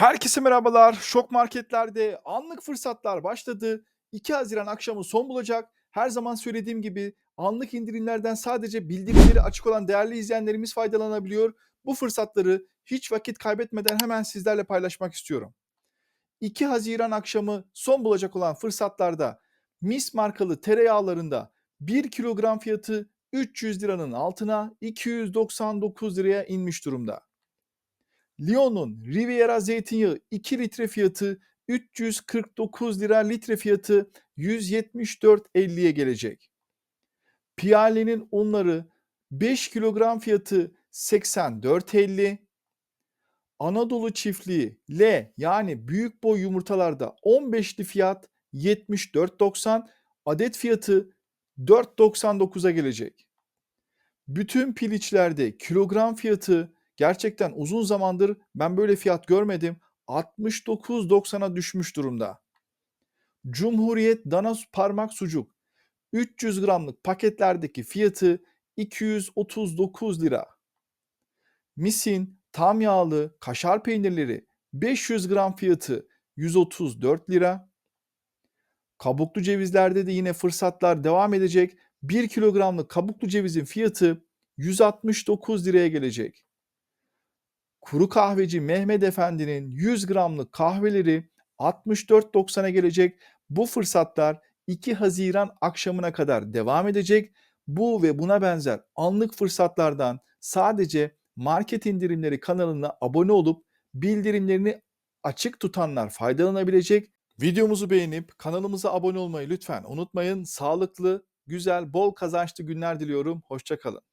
Herkese merhabalar. Şok marketlerde anlık fırsatlar başladı. 2 Haziran akşamı son bulacak. Her zaman söylediğim gibi anlık indirimlerden sadece bildirimleri açık olan değerli izleyenlerimiz faydalanabiliyor. Bu fırsatları hiç vakit kaybetmeden hemen sizlerle paylaşmak istiyorum. 2 Haziran akşamı son bulacak olan fırsatlarda Mis markalı tereyağlarında 1 kilogram fiyatı 300 liranın altına 299 liraya inmiş durumda. Lyon'un Riviera zeytinyağı 2 litre fiyatı 349 lira litre fiyatı 174.50'ye gelecek. Piyale'nin unları 5 kilogram fiyatı 84.50. Anadolu çiftliği L yani büyük boy yumurtalarda 15'li fiyat 74.90 adet fiyatı 4.99'a gelecek. Bütün piliçlerde kilogram fiyatı gerçekten uzun zamandır ben böyle fiyat görmedim. 69.90'a düşmüş durumda. Cumhuriyet dana parmak sucuk 300 gramlık paketlerdeki fiyatı 239 lira. Misin tam yağlı kaşar peynirleri 500 gram fiyatı 134 lira. Kabuklu cevizlerde de yine fırsatlar devam edecek. 1 kilogramlık kabuklu cevizin fiyatı 169 liraya gelecek. Kuru kahveci Mehmet Efendi'nin 100 gramlık kahveleri 64.90'a gelecek. Bu fırsatlar 2 Haziran akşamına kadar devam edecek. Bu ve buna benzer anlık fırsatlardan sadece market indirimleri kanalına abone olup bildirimlerini açık tutanlar faydalanabilecek. Videomuzu beğenip kanalımıza abone olmayı lütfen unutmayın. Sağlıklı, güzel, bol kazançlı günler diliyorum. Hoşçakalın.